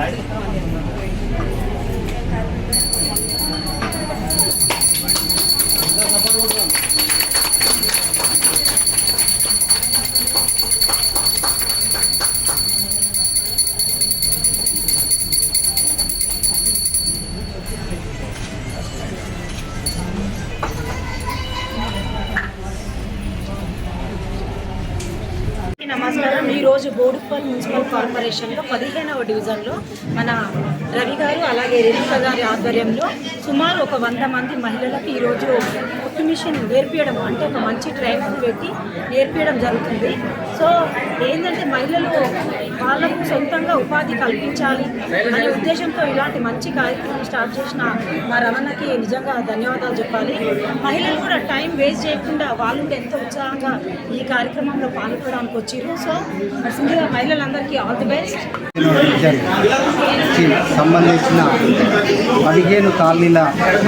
right? ఈరోజు Boduppal municipal కార్పొరేషన్లో పదిహేనవ డివిజన్లో మన రవి గారు అలాగే రేణుక గారి ఆధ్వర్యంలో సుమారు ఒక వంద మంది మహిళలకు ఈరోజు కుట్టు మిషన్ నేర్పించడం అంటే ఒక మంచి ట్రైనర్ పెట్టి నేర్పించడం జరుగుతుంది. సో ఏంటంటే మహిళలు వాళ్ళకు సొంతంగా ఉపాధి కల్పించాలి అనే ఉద్దేశంతో ఇలాంటి మంచి కార్యక్రమం స్టార్ట్ చేసిన మా రమణకి నిజంగా ధన్యవాదాలు చెప్పాలి. మహిళలు కూడా టైం వేస్ట్ చేయకుండా వాళ్ళు కూడా ఎంతో ఉత్సాహంగా ఈ కార్యక్రమంలో పాల్గొనడానికి వచ్చారు సో సింగిల్గా మహిళలందరికీ ఆల్ ది బెస్ట్. సంబంధించిన పదిహేను కాలనీల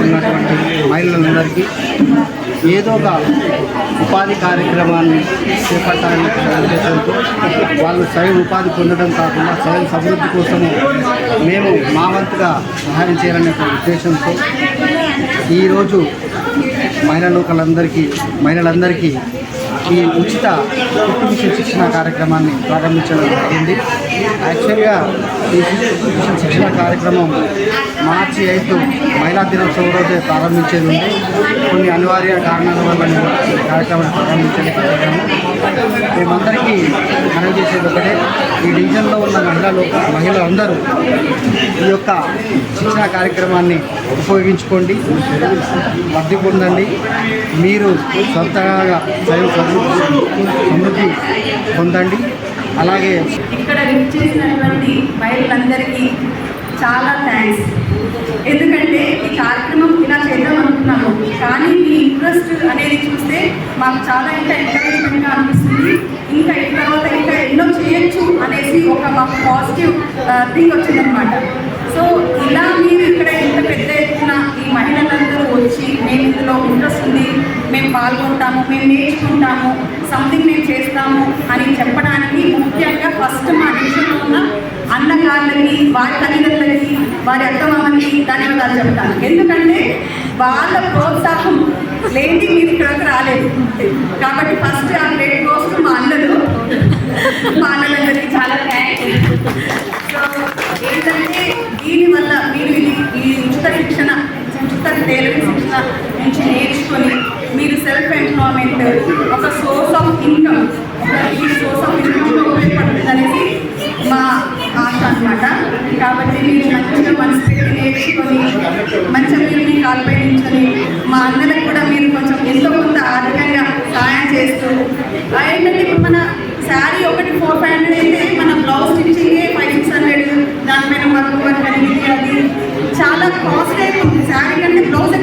ఉన్నటువంటి మహిళలందరికీ ఏదో ఒక ఉపాధి కార్యక్రమాన్ని చేపట్టాలని ఉద్దేశంతో వాళ్ళు స్వయం ఉపాధి పొందడం కాకుండా స్వయం సమృద్ధి కోసము మేము మా వంతుగా సహాయం చేయాలనే ఉద్దేశంతో ఈరోజు మహిళా లోకలందరికీ మహిళలందరికీ ఈ ఉచిత కుట్టు మిషన్ శిక్షణ కార్యక్రమాన్ని ప్రారంభించడం జరిగింది. యాక్చువల్గా ఈ మిషన్ శిక్షణ కార్యక్రమం మార్చి ఐదు మహిళా దినోత్సవం రోజే ప్రారంభించేది ఉంది. కొన్ని అనివార్య కారణాల వల్ల మేము ఈ కార్యక్రమాన్ని ప్రారంభించలేకపోయాము మేమందరికీ మనం చేసేది ఒకటే ఈ డివిజన్లో ఉన్న మహిళలు మహిళలందరూ ఈ యొక్క శిక్షణ కార్యక్రమాన్ని ఉపయోగించుకోండి లబ్ధి పొందండి. మీరు సొంతగా స్వయం సమృద్ధి పొందండి. అలాగే ఇక్కడ విచ్చేసినటువంటి మహిళలందరికీ చాలా థ్యాంక్స్ ఎందుకంటే ఈ కార్యక్రమం ఇలా చేద్దాం అనుకున్నాము కానీ మీ ఇంట్రెస్ట్ అనేది చూస్తే మాకు చాలా ఇంకా ఎంకరేజ్మెంట్గా అనిపిస్తుంది. ఇంకా ఈ తర్వాత ఇంకా ఎన్నో చేయొచ్చు అనేసి ఒక మాకు పాజిటివ్ థింగ్ వచ్చిందనమాట సో ఇలా మీరు ఇక్కడ ఇంత పెద్ద ఎత్తున ఈ మహిళలందరూ వచ్చి మేము ఇందులో ఇంట్రెస్ట్ ఉంది మేము పాల్గొంటాము మేము నేర్చుకుంటాము సంథింగ్ మేము చేస్తాము అని చెప్పడానికి ముఖ్యంగా ఫస్ట్ మా దేశంలో ఉన్న అన్నగారులకి వారి తల్లిదండ్రులకి వారి అత్తమామలకి ధన్యవాదాలు చెప్తాను. ఎందుకంటే వాళ్ళ ప్రోత్సాహం లేని మీరు ఇక్కడికి రాలేదు. కాబట్టి ఫస్ట్ ఆ గ్రేట్ కోసం మా అన్నలు మా అన్నలందరికీ చాలా థ్యాంక్స్ సో ఏంటంటే దీనివల్ల మీరు ఇది ఈ ఉచిత శిక్షణ ఉచిత టైలరింగ్ శిక్షణ నుంచి నేర్చుకొని మీరు సెల్ఫ్ ఎంప్లాయ్మెంట్ ఒక సోర్స్ ఆఫ్ ఇన్కమ్ ఈ సోర్స్ ఆఫ్ ఇన్కమ్ ఉపయోగపడుతుంది అనేసి మా ఆశ అనమాట కాబట్టి మీరు మంచిగా మనసు నేర్చుకొని మంచిగా మీరు మీ కాలుపై నించుని మా అందరికి కూడా మీరు కొంచెం ఎంతో కొంత ఆర్థికంగా సహాయం చేస్తూ ఏంటంటే ఇప్పుడు మన శారీ ఒకటి ఫోర్ ఫైవ్ హండ్రెడ్ అయితే మన బ్లౌజ్ స్టిచ్చింగే ఫైవ్ సిక్స్ హండ్రెడ్ దానిపైన వర్క్ వర్క్ అనేది అది చాలా కాస్ట్ అయిపోతుంది. శారీ అంటే బ్లౌజ్